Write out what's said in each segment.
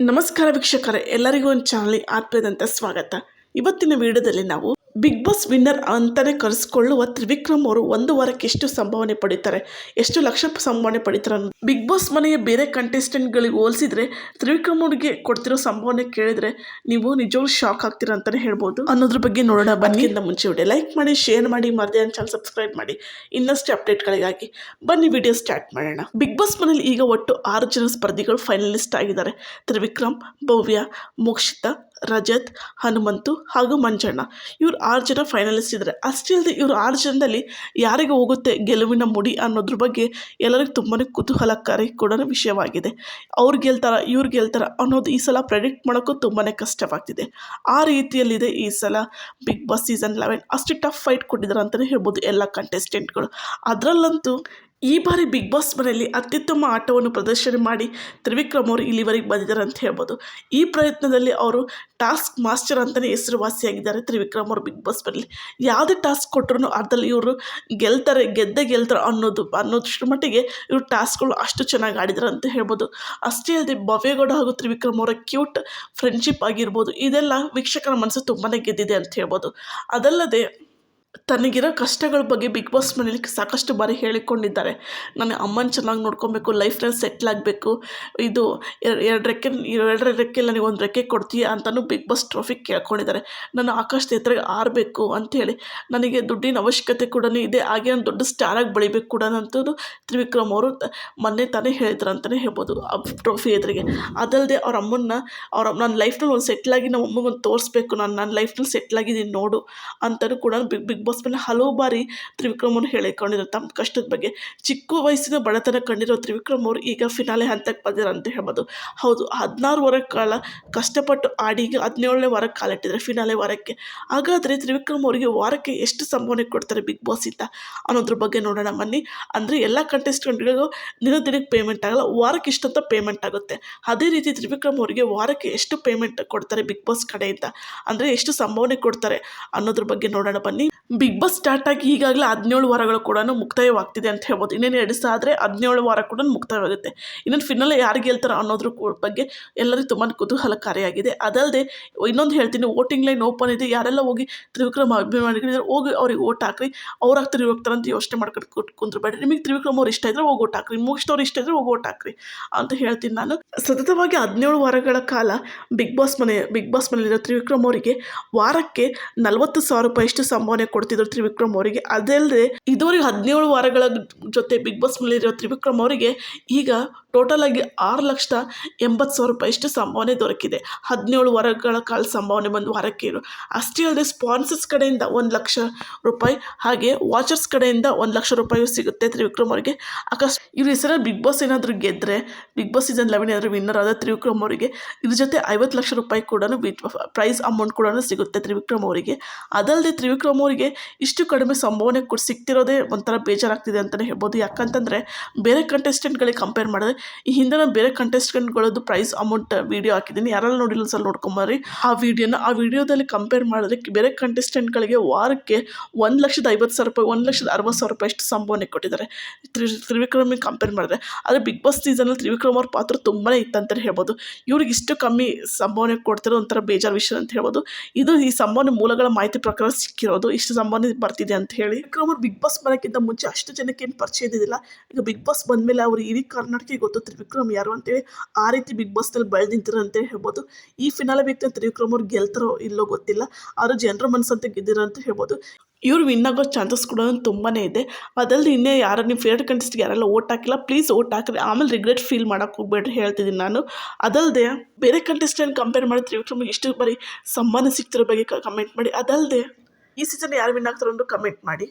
ನಮಸ್ಕಾರ ವೀಕ್ಷಕರೇ ಎಲ್ಲರಿಗೂ ಒಂದು ಚಾನಲ್ ಆತ್ಮೀಯದಂತ ಸ್ವಾಗತ. ಇವತ್ತಿನ ವಿಡಿಯೋದಲ್ಲಿ ನಾವು ಬಿಗ್ ಬಾಸ್ ವಿನ್ನರ್ ಅಂತಲೇ ಕರೆಸ್ಕೊಳ್ಳುವ ತ್ರಿವಿಕ್ರಮ್ ಅವರು ಒಂದು ವಾರಕ್ಕೆ ಎಷ್ಟು ಸಂಭಾವನೆ ಪಡೀತಾರೆ. ಎಷ್ಟು ಲಕ್ಷ ಸಂಭಾವನೆ ಪಡಿತಾರೆ ಬಿಗ್ ಬಾಸ್ ಮನೆಯ ಬೇರೆ ಕಂಟೆಸ್ಟೆಂಟ್ಗಳಿಗೆ ಹೋಲಿಸಿದ್ರೆ ತ್ರಿವಿಕ್ರಮ್ ಅವರಿಗೆ ಕೊಡ್ತಿರೋ ಸಂಭಾವನೆ ಕೇಳಿದ್ರೆ ನೀವು ನಿಜವಾಗ್ಲೂ ಶಾಕ್ ಆಗ್ತೀರಾ ಅಂತಲೇ ಹೇಳ್ಬೋದು. ಅನ್ನೋದ್ರ ಬಗ್ಗೆ ನೋಡೋಣ ಬನ್ನಿಂದ ಮುಂಚೆ ವಿಡಿಯೋ ಲೈಕ್ ಮಾಡಿ ಶೇರ್ ಮಾಡಿ ಮರ್ದೆ ಚಾನಲ್ ಸಬ್ಸ್ಕ್ರೈಬ್ ಮಾಡಿ. ಇನ್ನಷ್ಟು ಅಪ್ಡೇಟ್ಗಳಿಗಾಗಿ ಬನ್ನಿ ವಿಡಿಯೋ ಸ್ಟಾರ್ಟ್ ಮಾಡೋಣ. ಬಿಗ್ ಬಾಸ್ ಮನೇಲಿ ಈಗ ಒಟ್ಟು ಆರು ಜನ ಸ್ಪರ್ಧಿಗಳು ಫೈನಲಿಸ್ಟ್ ಆಗಿದ್ದಾರೆ. ತ್ರಿವಿಕ್ರಮ್ ಭವ್ಯ ಮೋಕ್ಷಿತಾ ರಜತ್, ಹನುಮಂತು ಹಾಗೂ ಮಂಜಣ್ಣ. ಇವ್ರು ಆರು ಜನ ಫೈನಲಿಸ್ಟ್ ಇದ್ದಾರೆ ಅಷ್ಟೇ ಅಲ್ಲದೆ ಇವರು ಆರು ಜನದಲ್ಲಿ ಯಾರಿಗೆ ಹೋಗುತ್ತೆ ಗೆಲುವಿನ ಮುಡಿ ಅನ್ನೋದ್ರ ಬಗ್ಗೆ ಎಲ್ಲರಿಗೂ ತುಂಬಾ ಕುತೂಹಲಕಾರಿ ಕೂಡ ವಿಷಯವಾಗಿದೆ. ಅವ್ರು ಗೆಲ್ತಾರ, ಇವ್ರು ಗೆಲ್ತಾರ ಅನ್ನೋದು ಈ ಸಲ ಪ್ರೆಡಿಕ್ಟ್ ಮಾಡೋಕ್ಕೂ ತುಂಬಾ ಕಷ್ಟವಾಗ್ತಿದೆ. ಆ ರೀತಿಯಲ್ಲಿದೆ ಈ ಸಲ ಬಿಗ್ ಬಾಸ್ ಸೀಸನ್ ಲೆವೆನ್ ಅಷ್ಟು ಟಫ್ ಫೈಟ್ ಕೊಟ್ಟಿದ್ದಾರೆ ಅಂತಲೇ ಹೇಳ್ಬೋದು ಎಲ್ಲ ಕಂಟೆಸ್ಟೆಂಟ್ಗಳು ಅದರಲ್ಲಂತೂ ಈ ಬಾರಿ ಬಿಗ್ ಬಾಸ್ ಮನೆಯಲ್ಲಿ ಅತ್ಯುತ್ತಮ ಆಟವನ್ನು ಪ್ರದರ್ಶನ ಮಾಡಿ ತ್ರಿವಿಕ್ರಮ್ ಅವರು ಇಲ್ಲಿವರೆಗೆ ಬಂದಿದ್ದಾರೆ ಅಂತ ಹೇಳ್ಬೋದು. ಈ ಪ್ರಯತ್ನದಲ್ಲಿ ಅವರು ಟಾಸ್ಕ್ ಮಾಸ್ಟರ್ ಅಂತಲೇ ಹೆಸರುವಾಸಿಯಾಗಿದ್ದಾರೆ ತ್ರಿವಿಕ್ರಮ್ ಅವರು ಬಿಗ್ ಬಾಸ್ ಮನೆಯಲ್ಲಿ. ಯಾವುದೇ ಟಾಸ್ಕ್ ಕೊಟ್ಟರು ಅದರಲ್ಲಿ ಇವರು ಗೆಲ್ತಾರೆ, ಗೆದ್ದೆ ಗೆಲ್ತಾರೆ ಅನ್ನೋದು ಅನ್ನೋದಷ್ಟು ಮಟ್ಟಿಗೆ ಇವರು ಟಾಸ್ಕ್ಗಳು ಅಷ್ಟು ಚೆನ್ನಾಗಿ ಆಡಿದ್ದಾರೆ ಅಂತ ಹೇಳ್ಬೋದು. ಅಷ್ಟೇ ಅಲ್ಲದೆ ಭವ್ಯಗೌಡ ಹಾಗೂ ತ್ರಿವಿಕ್ರಮ್ ಅವರ ಕ್ಯೂಟ್ ಫ್ರೆಂಡ್ಶಿಪ್ ಆಗಿರ್ಬೋದು, ಇದೆಲ್ಲ ವೀಕ್ಷಕರ ಮನಸ್ಸು ತುಂಬಾ ಗೆದ್ದಿದೆ ಅಂತ ಹೇಳ್ಬೋದು. ಅದಲ್ಲದೆ ತನಗಿರೋ ಕಷ್ಟಗಳ ಬಗ್ಗೆ ಬಿಗ್ ಬಾಸ್ ಮನೇಲಿ ಸಾಕಷ್ಟು ಬಾರಿ ಹೇಳಿಕೊಂಡಿದ್ದಾರೆ. ನನ್ನ ಅಮ್ಮನ ಚೆನ್ನಾಗಿ ನೋಡ್ಕೊಬೇಕು ಲೈಫ್ನಲ್ಲಿ ಸೆಟ್ಲ್ ಆಗಬೇಕು. ಇದು ಎರಡು ರೆಕ್ಕೆ ಎರಡರ ರೆಕ್ಕೆಲಿ ನನಗೆ ಒಂದು ರೆಕ್ಕೆ ಕೊಡ್ತೀಯ ಅಂತಲೂ ಬಿಗ್ ಬಾಸ್ ಟ್ರೋಫಿ ಕೇಳ್ಕೊಂಡಿದ್ದಾರೆ. ನಾನು ಆಕಾಶದ ಎತ್ತರಗೆ ಆರಬೇಕು ಅಂಥೇಳಿ ನನಗೆ ದುಡ್ಡಿನ ಅವಶ್ಯಕತೆ ಕೂಡ ಇದೆ, ಹಾಗೆ ನಾನು ದೊಡ್ಡ ಸ್ಟಾರಾಗಿ ಬೆಳಿಬೇಕು ಕೂಡ ಅಂತೂ ತ್ರಿವಿಕ್ರಮ್ ಅವರು ಮೊನ್ನೆ ತಾನೇ ಹೇಳಿದ್ರು ಅಂತಲೇ ಹೇಳ್ಬೋದು ಆ ಟ್ರೋಫಿ ಎದುರಿಗೆ. ಅದಲ್ಲದೆ ಅವ್ರ ಅಮ್ಮನ್ನ, ಅವ್ರ ನನ್ನ ಲೈಫ್ನಲ್ಲಿ ಒಂದು ಸೆಟ್ಲಾಗಿ ನಮ್ಮ ಅಮ್ಮಗೊಂದು ತೋರಿಸ್ಬೇಕು, ನಾನು ನನ್ನ ಲೈಫ್ನಲ್ಲಿ ಸೆಟ್ಲಾಗಿದ್ದೀನಿ ನೋಡು ಅಂತಲೂ ಕೂಡ ಬಿಗ್ ಬಿಗ್ ಬಾಸ್ ಮೇಲೆ ಹಲವು ಬಾರಿ ತ್ರಿವಿಕ್ರಮನ್ನು ಹೇಳಿಕೊಂಡಿರೋ ತಮ್ಮ ಕಷ್ಟದ ಬಗ್ಗೆ. ಚಿಕ್ಕ ವಯಸ್ಸಿನ ಬಡತನ ಕಂಡಿರೋ ತ್ರಿವಿಕ್ರಮ್ ಅವರು ಈಗ ಫಿನಾಲೆ ಹಂತಕ್ಕೆ ಬಂದಿರೋ ಅಂತ ಹೇಳ್ಬೋದು. ಹೌದು, ಹದಿನಾರು ವರ ಕಾಲ ಕಷ್ಟಪಟ್ಟು ಆಡಿ ಈಗ ಹದಿನೇಳನೇ ವಾರಕ್ಕೆ ಕಾಲಿಟ್ಟಿದ್ದಾರೆ ಫಿನಾಲೆ ವಾರಕ್ಕೆ. ಹಾಗಾದರೆ ತ್ರಿವಿಕ್ರಮ್ ಅವರಿಗೆ ವಾರಕ್ಕೆ ಎಷ್ಟು ಸಂಭಾವನೆ ಕೊಡ್ತಾರೆ ಬಿಗ್ ಬಾಸ್ ಇಂದ? ಅನ್ನೋದ್ರ ಬಗ್ಗೆ ನೋಡೋಣ ಬನ್ನಿ. ಅಂದರೆ ಎಲ್ಲ ಕಂಟೆಸ್ಟೆಂಟ್ಗಳಿಗೂ ದಿನ ದಿನಕ್ಕೆ ಪೇಮೆಂಟ್ ಆಗಲ್ಲ, ವಾರಕ್ಕೆ ಇಷ್ಟಂತ ಪೇಮೆಂಟ್ ಆಗುತ್ತೆ. ಅದೇ ರೀತಿ ತ್ರಿವಿಕ್ರಮ್ ಅವರಿಗೆ ವಾರಕ್ಕೆ ಎಷ್ಟು ಪೇಮೆಂಟ್ ಕೊಡ್ತಾರೆ ಬಿಗ್ ಬಾಸ್ ಕಡೆಯಿಂದ? ಅಂದರೆ ಎಷ್ಟು ಸಂಭಾವನೆ ಕೊಡ್ತಾರೆ ಅನ್ನೋದ್ರ ಬಗ್ಗೆ ನೋಡೋಣ ಬನ್ನಿ. ಬಿಗ್ ಬಾಸ್ ಸ್ಟಾರ್ಟ್ ಆಗಿ ಈಗಾಗಲೇ ಹದಿನೇಳು ವಾರಗಳು ಕೂಡ ಮುಕ್ತಾಯವಾಗ್ತಿದೆ ಅಂತ ಹೇಳ್ಬೋದು. ಇನ್ನೇನು ಎರಡು ದಿವಸ ಆದರೆ ಹದಿನೇಳು ವಾರ ಕೂಡ ಮುಕ್ತಾಯವಾಗುತ್ತೆ. ಇನ್ನೊಂದು ಫಿನಲ್ ಯಾರು ಗೆಲ್ತಾರೆ ಅನ್ನೋದ್ರ ಬಗ್ಗೆ ಎಲ್ಲರಿಗೂ ತುಂಬಾ ಕುತೂಹಲಕಾರಿಯಾಗಿದೆ. ಅದಲ್ಲದೆ ಇನ್ನೊಂದು ಹೇಳ್ತೀನಿ ವೋಟಿಂಗ್ ಲೈನ್ ಓಪನ್ ಇದೆ. ಯಾರೆಲ್ಲ ಹೋಗಿ ತ್ರಿವಿಕ್ರಮ ಅಭಿಮಾನಿಗಳಿದ್ದಾರೆ, ಹೋಗಿ ಅವ್ರಿಗೆ ವೋಟ್ ಹಾಕ್ರಿ. ಅವ್ರು ಹಾಕ್ತಾರೆ, ಇವ್ರು ಹೋಗ್ತಾರೆ ಅಂತ ಯೋಚನೆ ಮಾಡ್ಕೊಂಡು ಕೂತ್ ಕುಂದ್ರಬೇಡಿ ನಿಮಗೆ ತ್ರಿವಿಕ್ರಮ್ ಅವ್ರು ಇಷ್ಟ ಇದ್ರೆ ಹೋಗಿ ಓಟ್ ಹಾಕ್ರಿ. ಮುಗಿಸ್ತವ್ರು ಇಷ್ಟ ಇದ್ರೆ ಹೋಗಿ ಓಟ್ ಹಾಕ್ರಿ ಅಂತ ಹೇಳ್ತೀನಿ ನಾನು. ಸತತವಾಗಿ ಹದಿನೇಳು ವಾರಗಳ ಕಾಲ ಬಿಗ್ ಬಾಸ್ ಮನೆ ಬಿಗ್ ಬಾಸ್ ಮನೆಯಲ್ಲಿರೋ ತ್ರಿವಿಕ್ರಮ್ ಅವರಿಗೆ ವಾರಕ್ಕೆ ನಲವತ್ತು ಸಾವಿರ ರೂಪಾಯಿ ಇಷ್ಟು ಸಂಭಾವನೆ ಕೊಡ್ತಿದ್ರು ತ್ರಿವಿಕ್ರಮ್ ಅವರಿಗೆ. ಅದಲ್ಲದೆ ಇದುವರೆಗೆ ಹದಿನೇಳು ವಾರಗಳ ಜೊತೆ ಬಿಗ್ ಬಾಸ್ ಮನೆಯಲ್ಲಿರೋ ತ್ರಿವಿಕ್ರಮ್ ಅವರಿಗೆ ಈಗ ಟೋಟಲ್ ಆಗಿ ಆರು ಲಕ್ಷದ ಎಂಬತ್ತು ಸಾವಿರ ರೂಪಾಯಿ ಇಷ್ಟು ಸಂಭಾವನೆ ದೊರಕಿದೆ. ಹದಿನೇಳು ವಾರಗಳ ಕಾಲ ಸಂಭಾವನೆ ಬಂದು ವಾರಕ್ಕೆ ಇರು. ಅಷ್ಟೇ ಅಲ್ಲದೆ ಸ್ಪಾನ್ಸರ್ಸ್ ಕಡೆಯಿಂದ ಒಂದು ಲಕ್ಷ ರೂಪಾಯಿ ಹಾಗೆ ವಾಚರ್ಸ್ ಕಡೆಯಿಂದ ಒಂದು ಲಕ್ಷ ರೂಪಾಯಿ ಸಿಗುತ್ತೆ ತ್ರಿವಿಕ್ರಮ್ ಅವರಿಗೆ. ಅಕಸ್ಟ್ ಇವ್ರ ಹೆಸರಲ್ಲಿ ಬಿಗ್ ಬಾಸ್ ಏನಾದರೂ ಗೆದ್ದರೆ ಬಿಗ್ ಬಾಸ್ ಸೀಸನ್ ಲೆವೆನ್ ಏನಾದರೂ ವಿನ್ನರ್ ಆದ ತ್ರಿವಿಕ್ರಮ್ ಅವರಿಗೆ ಇದ್ರ ಜೊತೆ ಐವತ್ತು ಲಕ್ಷ ರೂಪಾಯಿ ಕೂಡ ಪ್ರೈಸ್ ಅಮೌಂಟ್ ಕೂಡ ಸಿಗುತ್ತೆ ತ್ರಿವಿಕ್ರಮ್ ಅವರಿಗೆ. ಅದಲ್ಲದೆ ತ್ರಿವಿಕ್ರಮ್ ಅವರಿಗೆ ಇಷ್ಟು ಕಡಿಮೆ ಸಂಭಾವನೆ ಕೊಟ್ಟು ಸಿಗ್ತಿರೋದೇ ಒಂಥರ ಬೇಜಾರಾಗ್ತಿದೆ ಅಂತಲೇ ಹೇಳ್ಬೋದು. ಯಾಕಂತಂದರೆ ಬೇರೆ ಕಂಟೆಸ್ಟೆಂಟ್ಗಳಿಗೆ ಕಂಪೇರ್ ಮಾಡಿದ್ರೆ ಈ ಹಿಂದೆ ನಾನು ಬೇರೆ ಕಂಟೆಸ್ಟೆಂಟ್ಗಳದ್ದು ಪ್ರೈಸ್ ಅಮೌಂಟ್ ವೀಡಿಯೋ ಹಾಕಿದ್ದೀನಿ. ಯಾರೆಲ್ಲ ನೋಡಿಲ್ಲ ಸಲ ನೋಡ್ಕೊಂಬರ್ರಿ. ಆ ವಿಡಿಯೋನ ಆ ವಿಡಿಯೋದಲ್ಲಿ ಕಂಪೇರ್ ಮಾಡಿದ್ರೆ ಬೇರೆ ಕಂಟೆಸ್ಟೆಂಟ್ಗಳಿಗೆ ವಾರಕ್ಕೆ ಒಂದು ಲಕ್ಷದ ಐವತ್ತು ಸಾವಿರ ರೂಪಾಯಿ, ಒಂದು ಲಕ್ಷದ ಅರವತ್ತು ಸಾವಿರ ರೂಪಾಯಿ ಅಷ್ಟು ಸಂಭಾವನೆ ಕೊಟ್ಟಿದ್ದಾರೆ. ತ್ರಿ ತ್ರಿವಿಕ್ರಮಿಗೆ ಕಂಪೇರ್ ಮಾಡಿದ್ರೆ. ಆದರೆ ಬಿಗ್ ಬಾಸ್ ಸೀಸನಲ್ಲಿ ತ್ರಿವಿಕ್ರಮ್ ಅವ್ರ ಪಾತ್ರ ತುಂಬಾ ಇತ್ತಂತಲೇ ಹೇಳ್ಬೋದು. ಇವ್ರಿಗೆ ಇಷ್ಟು ಕಮ್ಮಿ ಸಂಭಾವನೆ ಕೊಡ್ತಿರೋ ಒಂಥರ ಬೇಜಾರು ವಿಷಯ ಅಂತ ಹೇಳ್ಬೋದು. ಇದು ಈ ಸಂಭಾವನೆ ಮೂಲಗಳ ಮಾಹಿತಿ ಪ್ರಕಾರ ಸಿಕ್ಕಿರೋದು. ಇಷ್ಟು ಸಂಭಾವನೆ ಬರ್ತಿದೆ ಅಂತ ಹೇಳಿ. ಅವ್ರು ಬಿಗ್ ಬಾಸ್ ಬರೋಕ್ಕಿಂತ ಮುಂಚೆ ಅಷ್ಟು ಜನಕ್ಕೆ ಏನು ಪರಿಚಯ ಇದ್ದಿದ್ದಿಲ್ಲ. ಈಗ ಬಿಗ್ ಬಾಸ್ ಬಂದಮೇಲೆ ಅವರು ಇಡೀ ಕರ್ನಾಟಕ ಗೊತ್ತು ತ್ರಿವಿಕ್ರಮ್ ಯಾರು ಅಂತೇಳಿ. ಆ ರೀತಿ ಬಿಗ್ ಬಾಸ್ನಲ್ಲಿ ಬೆಳೆದು ನಿಂತಿರೋ ಹೇಳ್ಬೋದು. ಈ ಫಿನಾಲೆ ವ್ಯಕ್ತಿ ತ್ರಿವಿಕ್ರಮ್ ಅವ್ರು ಗೆಲ್ತಾರೋ ಇಲ್ಲೋ ಗೊತ್ತಿಲ್ಲ. ಅವರು ಜನರ ಮನಸ್ಸಂತ ಗೆದ್ದಿರೋ ಅಂತ ಹೇಳ್ಬೋದು. ಇವ್ರು ವಿನ್ ಆಗೋ ಚಾನ್ಸಸ್ ಕೂಡ ತುಂಬಾ ಇದೆ. ಅದಲ್ಲದೆ ಇನ್ನೇ ಯಾರು ನಿಮ್ಮ ಫೇವ್ರೆಟ್ ಕಂಟೆಸ್ಟ್ಗೆ ಯಾರೆಲ್ಲ ಓಟ್ ಹಾಕಿಲ್ಲ ಪ್ಲೀಸ್ ಓಟ್ ಹಾಕ್ರಿ. ಆಮೇಲೆ ರಿಗ್ರೆಟ್ ಫೀಲ್ ಮಾಡೋಕೆ ಹೋಗ್ಬೇಡ್ರಿ ಹೇಳ್ತಿದ್ದೀನಿ ನಾನು. ಅದಲ್ಲದೆ ಬೇರೆ ಕಂಟೆಸ್ಟೆಂಟ್ ಕಂಪೇರ್ ಮಾಡಿ ತ್ರಿವಿಕ್ರಮ್ಗೆ ಇಷ್ಟು ಬರೀ ಸಂಬಂಧ ಸಿಗ್ತಿರೋ ಬಗ್ಗೆ ಕಮೆಂಟ್ ಮಾಡಿ. ಅದಲ್ಲದೆ ಈ ಸೀಸನ್ ಯಾರು ವಿನ್ ಆಗ್ತಾರೆ ಅಂತ ಕಮೆಂಟ್ ಮಾಡಿ.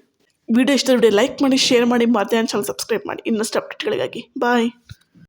ವಿಡಿಯೋ ಇಷ್ಟ ಲೈಕ್ ಮಾಡಿ ಶೇರ್ ಮಾಡಿ, ಮತ್ತೆ ಚಾನಲ್ ಸಬ್ಸ್ಕ್ರೈಬ್ ಮಾಡಿ. ಇನ್ನಷ್ಟು ಅಪ್ಡೇಟ್ಗಳಿಗಾಗಿ ಬಾಯ್